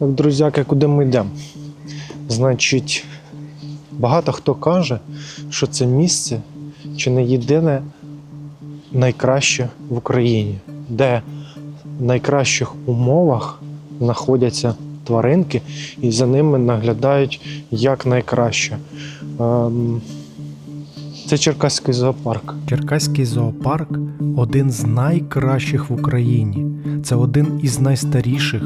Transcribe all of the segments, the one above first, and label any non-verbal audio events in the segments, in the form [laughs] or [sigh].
Так, друзяки, куди ми йдемо? Значить, багато хто каже, що це місце чи не єдине найкраще в Україні, де в найкращих умовах знаходяться тваринки і за ними наглядають як найкраще. Це Черкаський зоопарк. Черкаський зоопарк один з найкращих в Україні. Це один із найстаріших.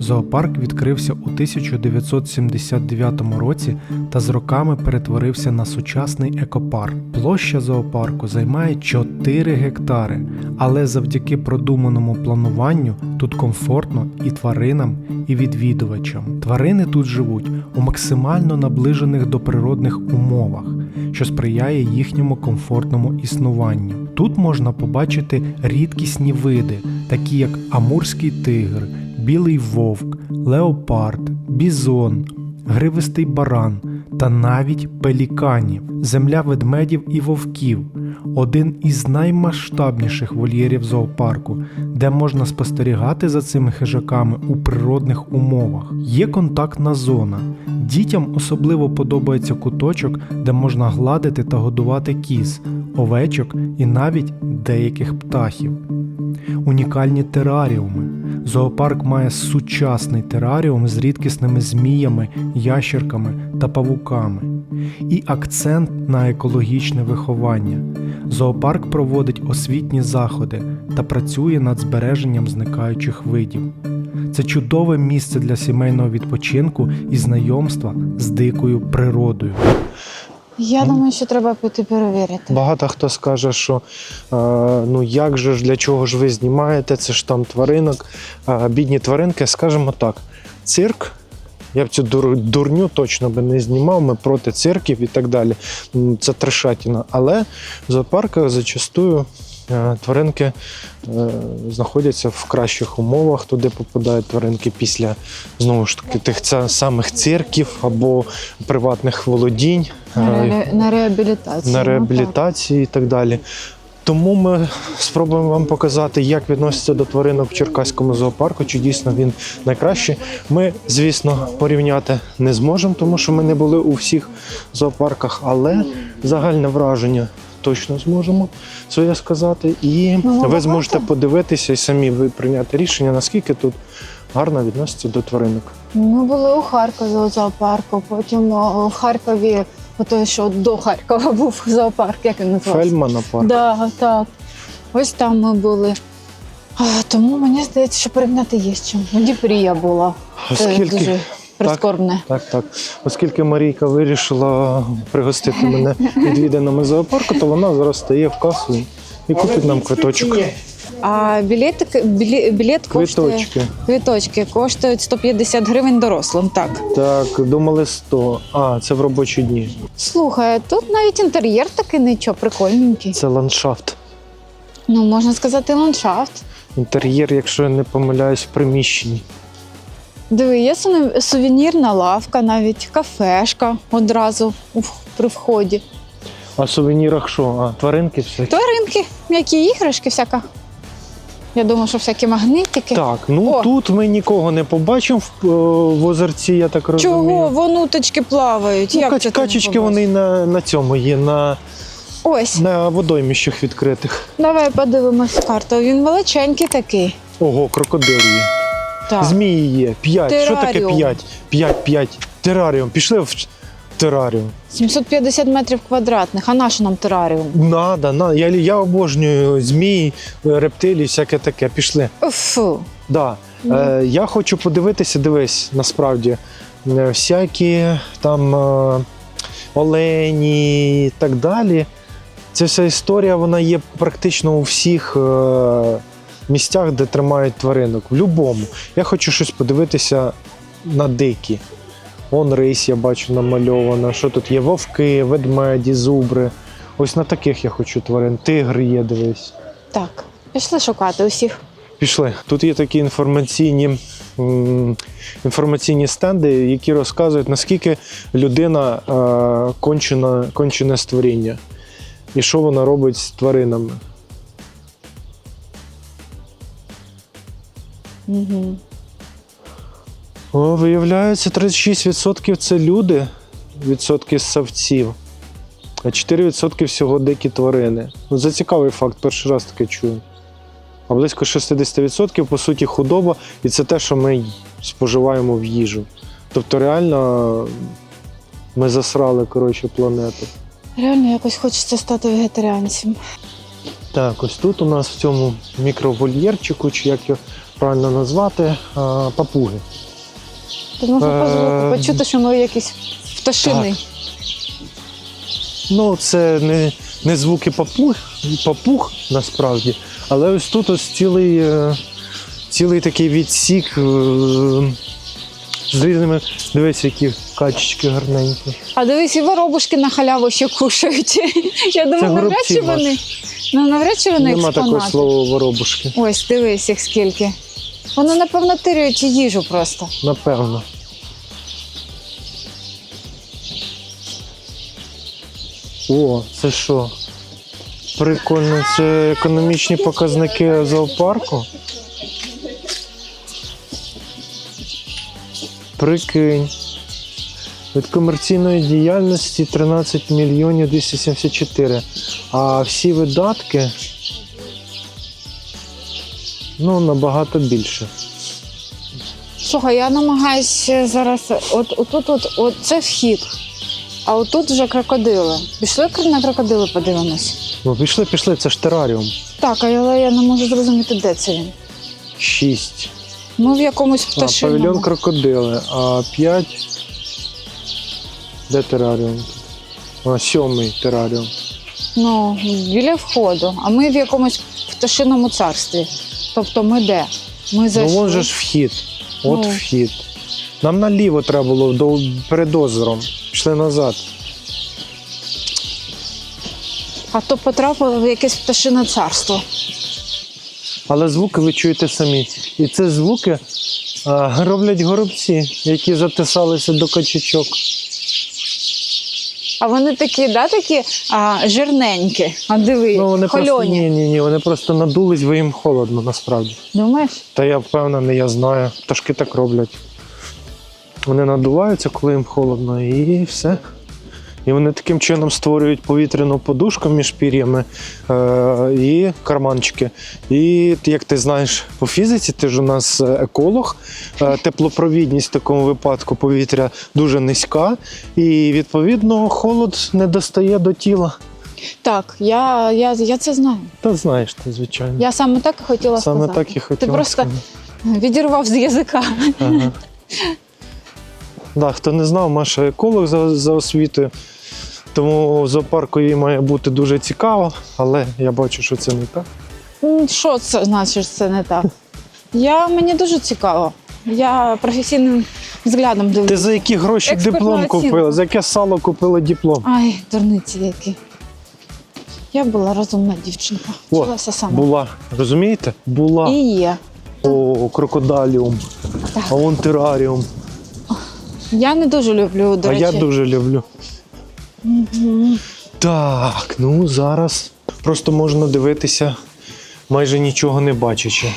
Зоопарк відкрився у 1979 році та з роками перетворився на сучасний екопарк. Площа зоопарку займає 4 гектари, але завдяки продуманому плануванню тут комфортно і тваринам, і відвідувачам. Тварини тут живуть у максимально наближених до природних умовах, що сприяє їхньому комфортному існуванню. Тут можна побачити рідкісні види, такі як амурський тигр, білий вовк, леопард, бізон, гривистий баран та навіть пеліканів, земля ведмедів і вовків. Один із наймасштабніших вольєрів зоопарку, де можна спостерігати за цими хижаками у природних умовах. Є контактна зона. Дітям особливо подобається куточок, де можна гладити та годувати кіз, овечок і навіть деяких птахів. Унікальні тераріуми. Зоопарк має сучасний тераріум з рідкісними зміями, ящерками та павуками. І акцент на екологічне виховання. Зоопарк проводить освітні заходи та працює над збереженням зникаючих видів. Це чудове місце для сімейного відпочинку і знайомства з дикою природою. Я думаю, що треба піти перевірити. Багато хто скаже, що е, ну як же ж для чого ж ви знімаєте? Це ж там тваринок, е, бідні тваринки. Скажімо так, цирк. Я б цю дур, дурню точно би не знімав. Ми проти цирків і так далі. Це трешатіна. Але в зоопарках зачастую е, тваринки е, знаходяться в кращих умовах. Туди попадають тваринки після знову ж таки тих самих цирків або приватних володінь. На, Е, ре- на реабілітацію. на ну, реабілітації і так далі. Тому ми спробуємо вам показати, як відноситься до тваринок в Черкаському зоопарку, чи дійсно він найкращий. Ми, звісно, порівняти не зможемо, тому що ми не були у всіх зоопарках, але загальне враження точно зможемо своє сказати. І Ну, ви зможете подивитися і самі ви прийняти рішення, наскільки тут гарно відноситься до тваринок. Ми були у Харкові у зоопарку, потім о, в Харкові, той, що до Харкова був зоопарк, як він називався? Фельмана парк. Да, так. Ось там ми були. А, тому мені здається, що порівняти є з чим. У Дніпрі я була. Це Оскільки дуже прискорбне. Так, так. Оскільки Марійка вирішила пригостити мене [laughs] відвіданими зоопарку, то вона зараз стає в касу і купить нам квиточок. А білет, білі, білет коштує Квиточки. квиточки коштують 150 гривень дорослим. Так. Так, думали 100. А, це в робочі дні. Слухай, тут навіть інтер'єр такий нічого, прикольненький. Це ландшафт. Ну, можна сказати, ландшафт. Інтер'єр, якщо я не помиляюсь, в приміщенні. Диви, є суве- сувенірна лавка, навіть кафешка одразу у в- при вході. А в сувенірах що? А, тваринки всякі? Тваринки, м'які іграшки, всяка. Я думаю, що всякі магнитики. Так, ну О. тут ми нікого не побачимо в, е, в озерці, я так розумію. Чого вонуточки плавають? Ну, Як кач- це ти не качечки вони на, на цьому є, на, Ось, на водойміщах відкритих. давай подивимось карту. Він величенький такий. Ого, крокодил є. Так. Змії є. П'ять. Що таке Тераріум. п'ять? П'ять, п'ять. Тераріум. Пішли в тераріум. 750 метрів квадратних, а наш нам тераріум? Надо, надо. Я, я обожнюю змії, рептилії, всяке таке. Пішли. Фу. Да. Ну. Е, я хочу подивитися, дивись, насправді, е, всякі там е, олені і так далі. Ця вся історія вона є практично у всіх е, місцях, де тримають тваринок. В будь-якому. Я хочу щось подивитися на дикі. Вон рись, я бачу, намальовано. Що тут є? Вовки, ведмеді, зубри. Ось на таких я хочу тварин. Тигр є, дивись. Так, пішли шукати усіх. Пішли. Тут є такі інформаційні, інформаційні стенди, які розказують, наскільки людина е, кончена, кончене створіння і що вона робить з тваринами. Угу. О, виявляється, 36% це люди, відсотки ссавців, а 4% всього дикі тварини. Ну, це цікавий факт, перший раз таке чую. А близько 60% по суті худоба, і це те, що ми споживаємо в їжу. Тобто, реально ми засрали коротше, планету. Реально якось хочеться стати вегетаріанцем. Так, ось тут у нас в цьому мікровольєрчику, чи як його правильно назвати, папуги. Тут можна Е, почути, що ми якісь пташини. Ну, це не, не звуки папуг, папуг насправді, але ось тут ось цілий, е, цілий такий відсік е, з різними. Дивись, які качечки гарненькі. А дивись, і воробушки на халяву ще кушають. [laughs] Я думаю, навряд чи вони. Ну, навряд чи вони Нема такого експонати. слова воробушки. Ось, дивись, їх скільки. Вони, напевно, тирюють їжу просто. Напевно. О, це що? Прикольно, це економічні показники зоопарку. Прикинь. Від комерційної діяльності 13 мільйонів 274. А всі видатки ну, набагато більше. Слухай, я намагаюся зараз. От отут, от, от це вхід. А отут вже крокодили. Пішли на крокодили подивимось. Ну, пішли, пішли, це ж тераріум. Так, але я не можу зрозуміти, де це він. 6. Ми в якомусь А, павільйон крокодили, а 5. Де тераріум? А, сьомий тераріум. Ну, біля входу. А ми в якомусь пташиному царстві. Тобто ми де? Ми Ну, зайшли. же ж вхід. От Ну. вхід. Нам наліво треба було до, перед озером. Пішли назад. А то потрапили в якесь пташине царство. Але звуки ви чуєте самі. І це звуки а, роблять горобці, які затисалися до качечок. А вони такі, да, такі а, жирненькі. А диви, Ну, вони просто ні, ні, ні, вони просто надулись, бо їм холодно насправді. Думаєш? Та я впевнений, я знаю. Пташки так роблять. Вони надуваються, коли їм холодно, і все. І вони таким чином створюють повітряну подушку між пір'ями е- і карманчики. І як ти знаєш по фізиці, ти ж у нас еколог, е- теплопровідність в такому випадку повітря дуже низька, і відповідно холод не достає до тіла. Так, я, я, я це знаю. Та знаєш ти, звичайно. Я саме так і хотіла Саме сказати. так і хотіла. просто- сказати. Відірвав з язика. Ага. [laughs] Да, хто не знав, Маша еколог за, за освітою. Тому в зоопарку їй має бути дуже цікаво, але я бачу, що це не так. Що це значить, це не так? Я, мені дуже цікаво. Я професійним взглядом дивлюся. Ти за які гроші Експертна диплом оцінка. купила? За яке сало купила диплом? Ай, дурниці які. Я була розумна дівчинка. О, Вчилася сама. Була. Розумієте? Була. І є. О, крокодаліум, Так. а вон тераріум. Я не дуже люблю, до а речі. я дуже люблю. Так, ну зараз просто можна дивитися, майже нічого не бачачи.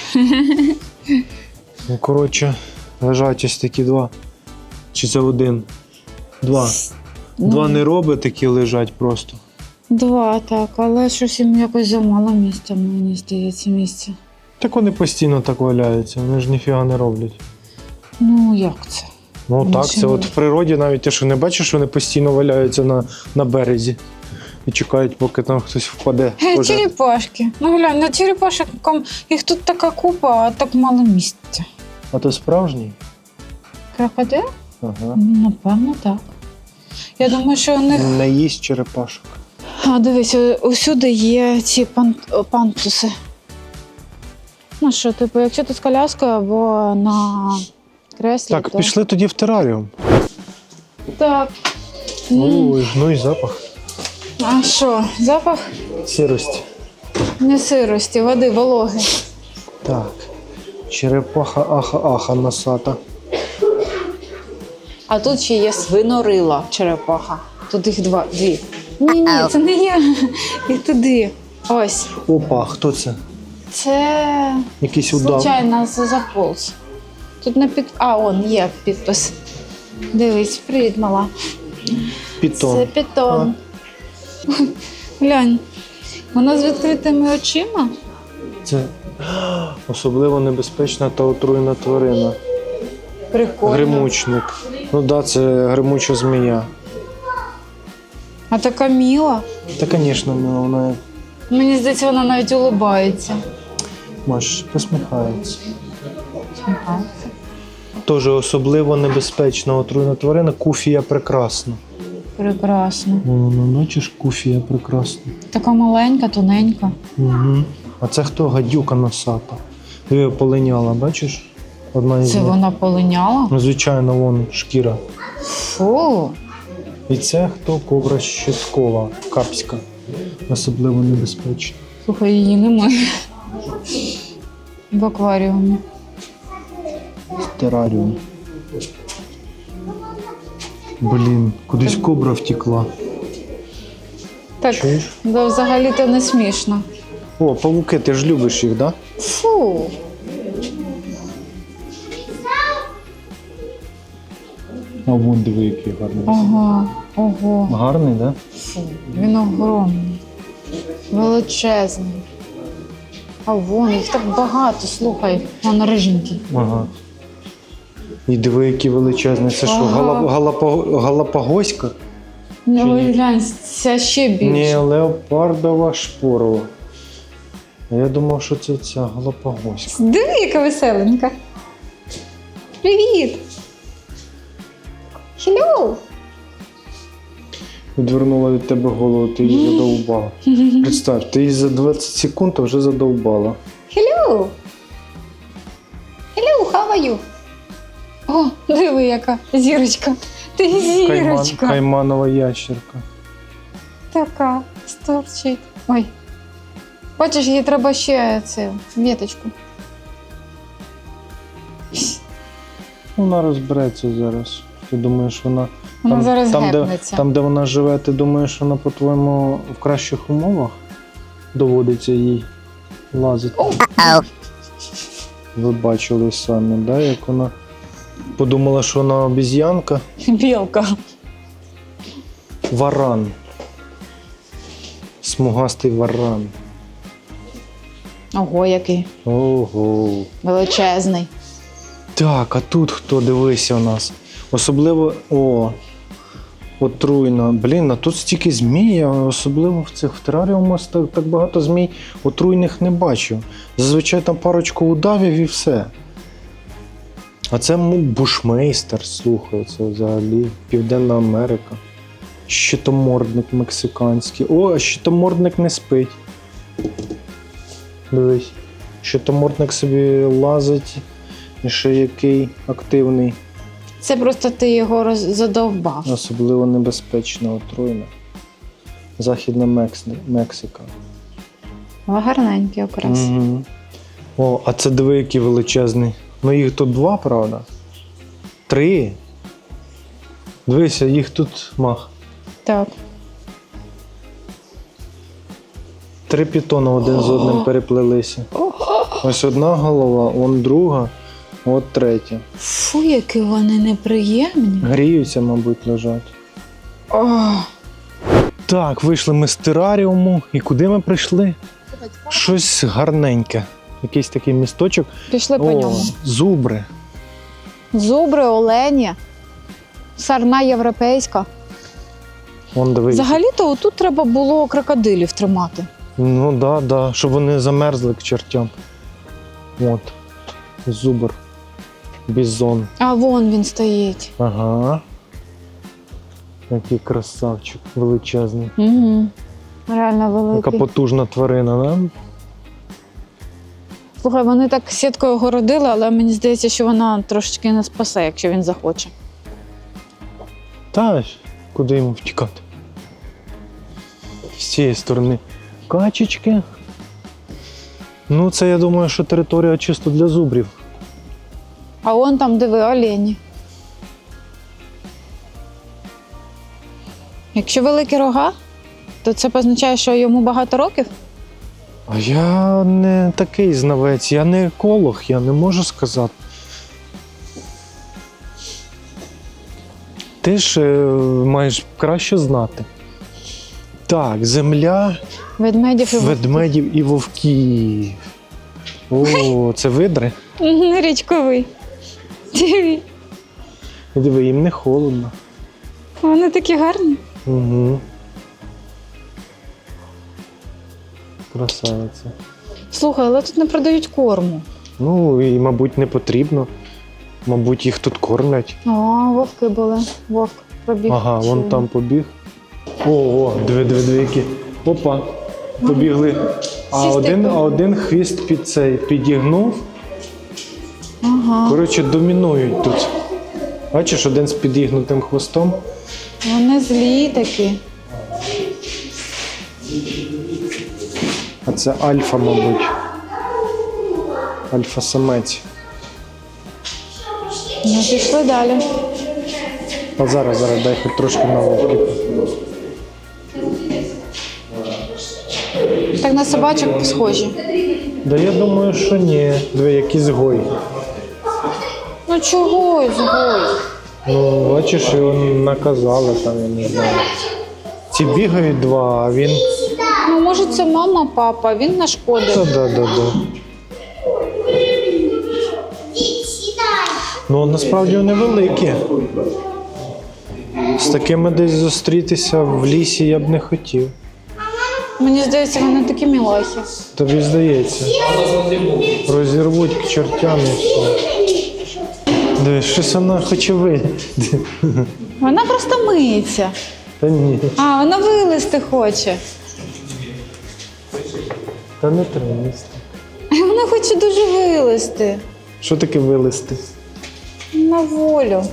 ну, коротше, лежать ось такі два. Чи це один? Два. Два Ну, нероби такі лежать просто. Два, так, але щось їм якось замало місця, мені здається, місця. Так вони постійно так валяються, вони ж ніфіга не роблять. Ну, як це? Ну так, це от в природі навіть ти що не бачиш, вони постійно валяються на, на березі і чекають, поки там хтось впаде. Е, Боже, черепашки. Ну глянь, на черепашкам їх тут така купа, а так мало місця. А то справжній? Крокодил? Ага. Ну, Напевно, так. Я думаю, що у них. Не їсть черепашок. А дивись, усюди є ці пан... пантуси. Ну що, типу, якщо ти з коляскою або на креслі. Так, то... пішли тоді в тераріум. Так. Ой, ну і запах. А що, запах Сірості. не сирості, води, вологи. Так. Черепаха аха-аха носата. А тут ще є свинорила черепаха. Тут їх два, дві. Ні, ні, це не я. Їх туди. Ось. Опа, хто це? Це Якийсь удав. случайно заполз. Тут на під. А, он є підпис. Дивись, привіт, мала. Пітон. Це питон. Глянь. Вона з відкритими очима. Це особливо небезпечна та отруйна тварина. Прикольно. Гримучник. Ну так, да, це гримуча змія. А така міла. Та, звісно, ну, вона Мені здається, вона навіть улибається. Маш, посміхається. Теж особливо небезпечна отруйна тварина куфія прекрасна. Прекрасно. Ну, бачиш, куфія прекрасна. Така маленька, тоненька. Угу. А це хто гадюка носата? Диви, полиняла, бачиш? Одна із Це них. вона полиняла? Ну, звичайно, вон шкіра. Фу. І це хто кобра щиткова, капська. Особливо небезпечна. Слухай, її немає. В акваріумі. Тераріум. Блін, кудись кобра втекла. Так, Чуєш? да, взагалі-то не смішно. О, павуки, ти ж любиш їх, так? Да? Фу. А вон диви, який гарний. Ага, ого. Гарний, так? Да? Фу. Він огромний. Величезний. А вон, їх так багато, слухай. Вон риженький. Ага. І диви, який величезний. Це що, Ага. Галап... Галапаго... Галапагоська? Ну, ні? глянь, це ще більше. Ні, леопардова шпорова. А я думав, що це ця Галапагоська. Диви, яка веселенька. Привіт! Хеллоу! Відвернула від тебе голову, ти її задовбала. [laughs] Представ, ти її за 20 секунд вже задовбала. Hello! Hello, how are you? О, диви, яка зірочка. Ти Кайман... зірочка. Кайманова ящерка. Така сторчить. Ой. Бачиш, їй треба ще цю віточку. Вона розбереться зараз. Ти думаєш, вона. Вона зараз там, де, гепнеться. там, де вона живе, ти думаєш, вона, по-твоєму, в кращих умовах доводиться їй лазити. Ви бачили самі, да, як вона подумала, що вона обіз'янка. Білка. Варан. Смугастий варан. Ого, який Ого. величезний. Так, а тут хто дивися у нас? Особливо. О. Отруйна. Блін, а тут стільки змій, я особливо в цих в тераріумах так, так багато змій отруйних не бачу. Зазвичай там парочку удавів і все. А це бушмейстер, слухай, це взагалі Південна Америка. Щитомордник мексиканський. О, щитомордник не спить. Дивись. Щитомордник собі лазить. І ще який активний, Це просто ти його роз... задовбав. особливо небезпечна отруйна. Західна Мекс... Мексика. Але гарненький окрас. Угу. О, а це диви, який величезний. Ну їх тут два, правда? Три. Дивися, їх тут мах. Так. Три пітони один з одним переплелися. Ось одна голова, он друга, от третя. Фу, які вони неприємні. Гріються, мабуть, лежать. О, Так, вийшли ми з тераріуму. І куди ми прийшли? Щось гарненьке. Якийсь такий місточок. пішли по ньому. зубри. Зубри, олені, сарна європейська. Вон дивись. Взагалі-то отут треба було крокодилів тримати. Ну да, да, щоб вони замерзли к чертям. От. Зубр. Бізон. А вон він стоїть. Ага. Який красавчик величезний. Угу. Реально Яка великий. потужна тварина, да? Слухай, вони так сіткою городили, але мені здається, що вона трошечки не спасе, якщо він захоче. Та ж, куди йому втікати? З цієї сторони качечки. Ну, це я думаю, що територія чисто для зубрів. А вон там диви олені. Якщо великі рога, то це позначає, що йому багато років. А я не такий знавець, я не еколог, я не можу сказати. Ти ж е, маєш краще знати. Так, земля ведмедів і ведмедів і вовків. О, [laughs] це видри? Річковий. Диви. Диви, їм не холодно. Вони такі гарні. Угу. Красавиця. Слухай, але тут не продають корму. Ну і, мабуть, не потрібно. Мабуть, їх тут кормлять. О, вовки були. Вовк пробіг. Ага, вон там побіг. О, о, диви, диви, диви, які. Опа. Побігли. А Сісти один, а один хвіст під цей підігнув. Ага. Коротше, домінують тут. Бачиш, один з підігнутим хвостом. Вони злі такі. А це альфа, мабуть. Альфа-самець. Ну, пішли далі. А зараз, зараз дай хоч трошки на вовки. Так на собачок схожі. Да я думаю, що ні. Диви, якийсь гой. Ну чого згой? Ну, бачиш, його наказали там, я не знаю. Ці бігають два, а він. Може, це мама, папа, він нашкодив. да, да, да. Ну, насправді вони великі. З такими десь зустрітися в лісі я б не хотів. Мені здається, вони такі мілахи. Тобі здається. Розірвуть к чортям і все. Диви, щось вона хоче вийти. Вона просто миється. Та ні. А, вона вилезти хоче. Та не треба їсти. Вона хоче дуже вилезти. Що таке вилезти? На волю.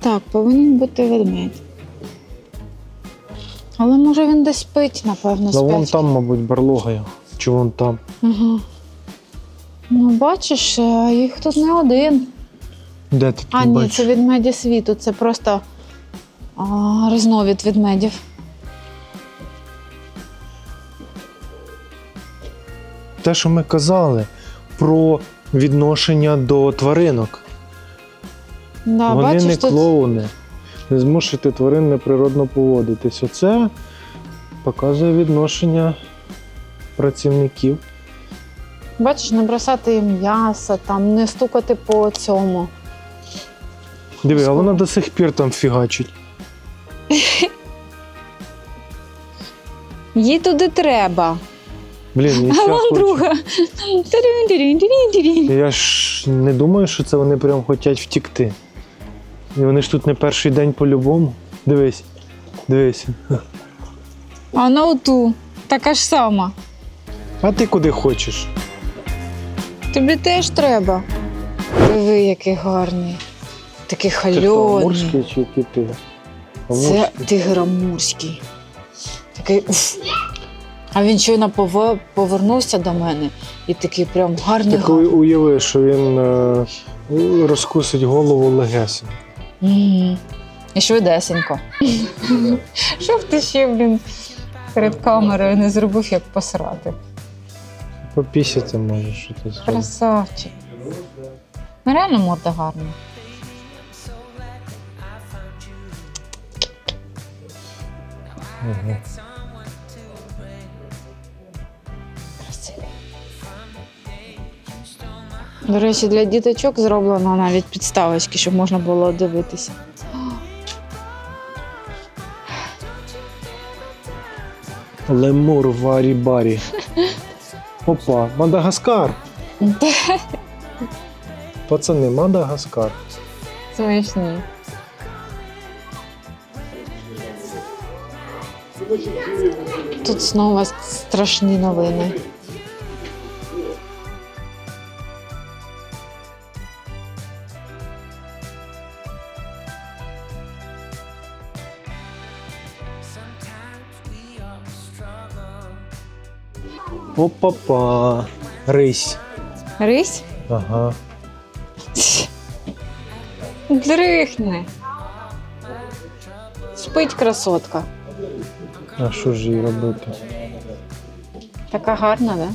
Так, повинен бути ведмедь. Але може він десь спить, напевно, Ну вон там, мабуть, барлога. його. Чи вон там. Ага. Ну, бачиш, е, їх тут не один. Де ти А, ні, бачиш? це ведмеді світу, це просто а, різновид ведмедів. Те, що ми казали про відношення до тваринок. Да, Вони бачиш, не тут клоуни. Не змушуйте тварин неприродно поводитись. Оце показує відношення працівників. Бачиш, не бросати їм м'ясо, там, не стукати по цьому. Диви, а вона до сих пір там фігачить. Їй туди треба. Блін, [laughs] і А вон хоче. друга. Я ж не думаю, що це вони прям хочуть втікти. І вони ж тут не перший день по-любому. Дивись, дивись. А на оту, така ж сама. А ти куди хочеш? Тобі теж треба. Диви, який гарний. Такий Це хальоний. Амурський чи який ти? Це тигр амурський. Такий уф. А він щойно пов- повернувся до мене і такий прям гарний. Ти коли уяви, що він е, розкусить голову легесом. Мгм. І швидесенько. Що б ти ще, блін, перед камерою не зробив, як посрати? Попісяти може, що ти. Красавчик. Ну реально морда гарна. Ага. До речі, для діточок зроблено навіть підставочки, щоб можна було дивитися. Лемур варі барі. [laughs] Опа, Мадагаскар. Пацани, Мадагаскар. Смішні. Тут знову страшні новини. Опа-па. Рись. Рись? Ага. Дрихне. Спить красотка. А що ж їй робити? Така гарна, да?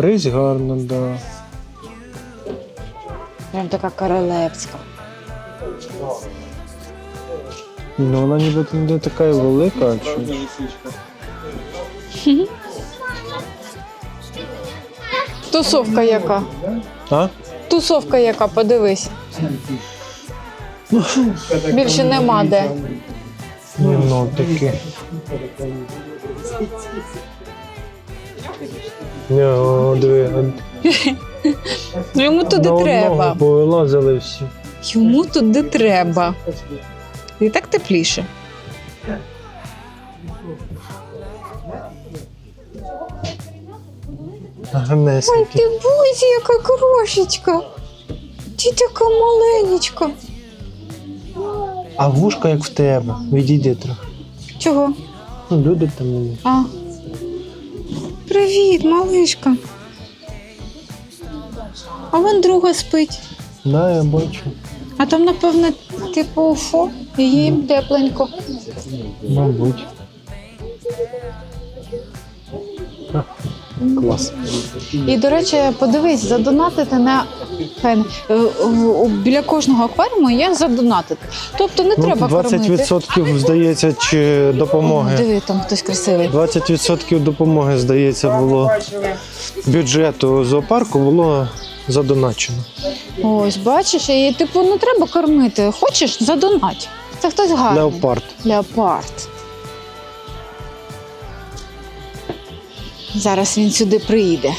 Рись гарна, да. Прям така королевська. Ну вона ніби не така і велика, а що? [laughs] [laughs] Тусовка яка. А? Тусовка яка, подивись. Більше нема де. Ну, таке. Ні, о, диви, Ну, Йому туди на треба. одного повилазили всі. Йому туди треба. І так тепліше. Ой, ти бузі, яка крошечка. Ти така маленечка. А вушка як в тебе. Відійди трохи. Чого? Ну, люди там мені. А. Привіт, малишка. А вон друга спить. Да, я бачу. А там, напевно, типу уфо, і їм тепленько. Мабуть. Клас. І, до речі, подивись, задонатити на фен. Е, Біля кожного акваріуму є задонатити. Тобто не Ну, треба кормити. 20% здається, чи допомоги. диви, там хтось красивий. 20% допомоги, здається, було бюджету зоопарку було задоначено. Ось, бачиш, і типу не треба кормити. Хочеш задонать. Це хтось гарний. Леопард. Леопард. Зараз він сюди приїде.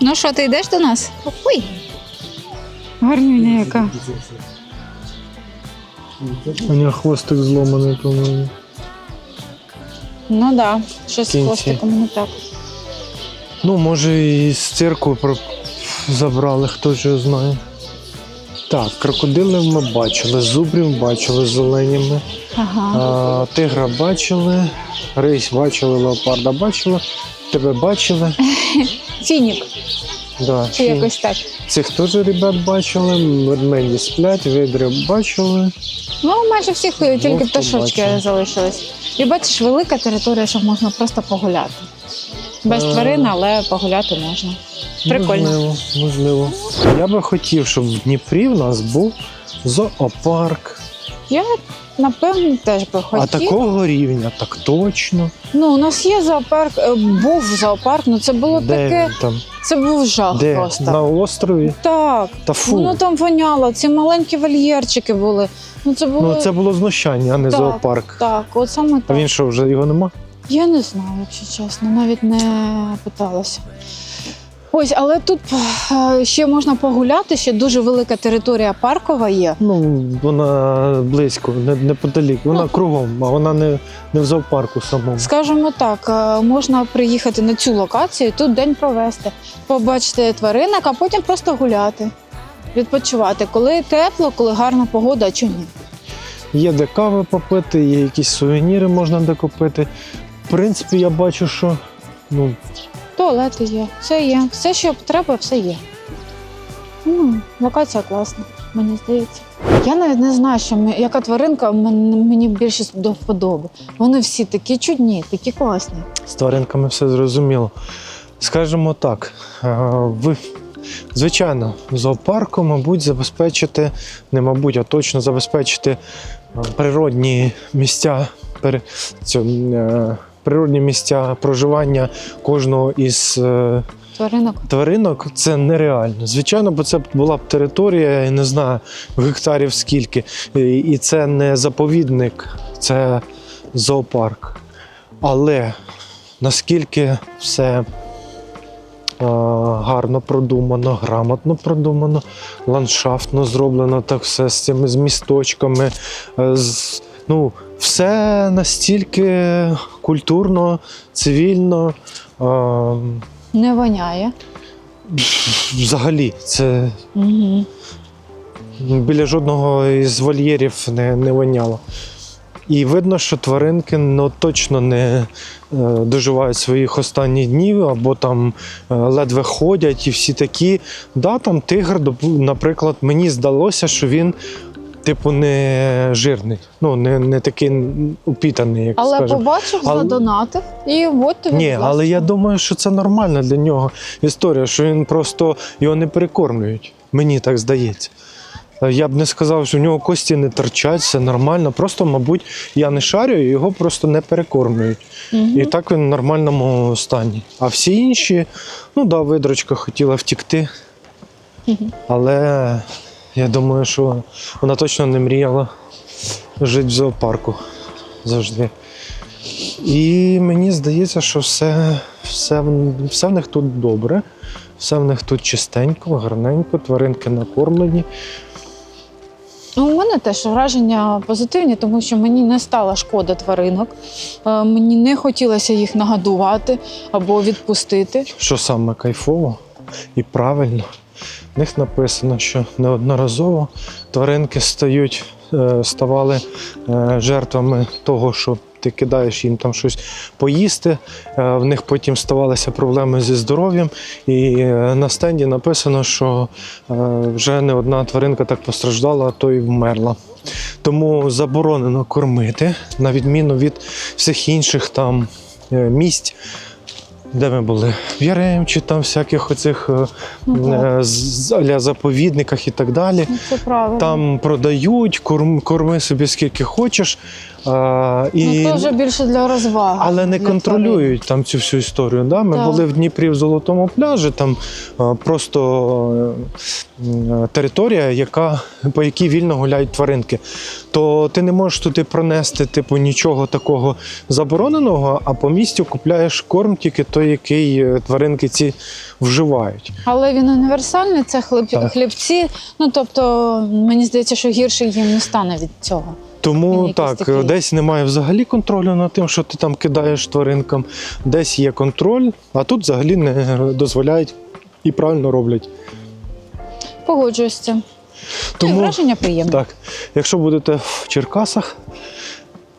Ну що, ти йдеш до нас? Ой! Гарнюня яка. У нього хвостик зломаний, по-моєму. Ну так, да, щось з Кінці. хвостиком не так. Ну, може, і з цирку про- забрали, хто ж його знає. Так, крокодилів ми бачили, зубрів бачили зеленіми, Ага. а, тигра бачили, рись бачили, леопарда бачили, тебе бачили. [laughs] Фінік, Да, чи якось так. Цих теж ребят бачили, медмеді сплять, видрів бачили. Ну, майже всіх тільки пташочки залишились. І бачиш, велика територія, щоб можна просто погуляти. Без Е. тварин, але погуляти можна. Прикольно. Можливо, можливо. Я би хотів, щоб в Дніпрі в нас був зоопарк. Я напевно теж би А такого рівня, так точно. Ну, у нас є зоопарк, е, був зоопарк, ну це було Де таке, він там? це був жах Де? просто. На острові? Так, Та фу. воно там воняло, ці маленькі вольєрчики були. Ну це було Ну це було знущання, а не Так. зоопарк. так, от саме А так. він що, вже його нема? Я не знаю, якщо чесно, навіть не питалася. Ось, але тут е, ще можна погуляти, ще дуже велика територія паркова є. Ну, вона близько, неподалік. Вона Ну. кругом, а вона не, не в зоопарку самому. Скажімо так, е, можна приїхати на цю локацію, тут день провести, побачити тваринок, а потім просто гуляти, відпочивати. Коли тепло, коли гарна погода, а чому ні? Є де кави попити, є якісь сувеніри можна де купити. В принципі, я бачу, що ну, Туалети є, все є. Все, що треба, все є. Ну, локація класна, мені здається. Я навіть не знаю, що ми, яка тваринка мен- мені більше до вподоби. Вони всі такі чудні, такі класні. з тваринками все зрозуміло. Скажімо так, е, ви, звичайно, зоопарку, мабуть, забезпечити, не мабуть, а точно забезпечити е, природні місця, пере, цю, е, природні місця проживання кожного із е, Тваринок. тваринок це нереально. Звичайно, бо це була б територія, я не знаю, гектарів скільки. І це не заповідник, це зоопарк. Але наскільки все е, гарно продумано, грамотно продумано, ландшафтно зроблено так все з цими з місточками. е, З, ну, все настільки культурно, цивільно. Е, Не воняє. Взагалі, це Угу. біля жодного із вольєрів не, не воняло. І видно, що тваринки ну, точно не е, доживають своїх останніх днів або там е, ледве ходять і всі такі. Да, там тигр, наприклад, мені здалося, що він. Типу, не жирний, ну не, не такий упітаний, як Але скажемо. побачив, Але- задонатив і от тобі. Ні, ласка. але я думаю, що це нормальна для нього історія, що він просто його не перекормлюють. Мені так здається. Е, Я б не сказав, що в нього кості не торчать, все нормально. Просто, мабуть, я не шарю, і його просто не перекормлюють. Мгм. І так він в нормальному стані. А всі інші, ну да, видрочка хотіла втікти, Мгм. але я думаю, що вона точно не мріяла жити в зоопарку завжди. І мені здається, що все, все, в- все в них тут добре, все в них тут чистенько, гарненько, тваринки накормлені. Ну, У мене теж враження позитивні, тому що мені не стала шкода тваринок. Е, Мені не хотілося їх нагодувати або відпустити. Що саме кайфово і правильно. В них написано, що неодноразово тваринки стають, е, ставали е, жертвами того, що ти кидаєш їм там щось поїсти. Е, В них потім ставалися проблеми зі здоров'ям. І на стенді написано, що вже не одна тваринка так постраждала, а то й вмерла. Тому заборонено кормити, на відміну від всіх інших там місць. Де ми були? В Яремчі, там всяких оцих е, е, з- з- заповідниках і так далі. Ну, Це правильно. Там продають, корм, корми собі скільки хочеш. А, і, Ну, це вже більше для розваги. але не контролюють там цю всю історію. Да? Ми Так. були в Дніпрі в Золотому пляжі, там просто е, територія, яка, по якій вільно гуляють тваринки. То ти не можеш туди пронести типу, нічого такого забороненого, а по місцю купляєш корм тільки той, який е, тваринки ці вживають. Але він універсальний, це хліб... Хлібці. Ну тобто, мені здається, що гірше їм не стане від цього. Тому так, такий. десь немає взагалі контролю над тим, що ти там кидаєш тваринкам, десь є контроль, а тут взагалі не дозволяють і правильно роблять. Погоджуюсь з цим. Тому враження приємне. так, якщо будете в Черкасах,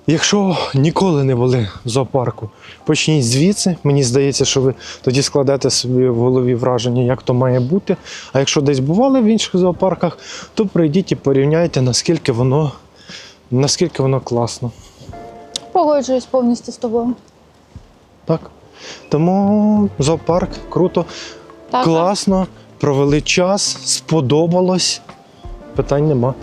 якщо ніколи не були в зоопарку, почніть звідси. Мені здається, що ви тоді складете собі в голові враження, як то має бути. А якщо десь бували в інших зоопарках, то прийдіть і порівняйте, наскільки воно, наскільки воно класно. Погоджуюсь повністю з тобою. Так. Тому зоопарк круто, Так, класно, провели час, сподобалось. Питань нема.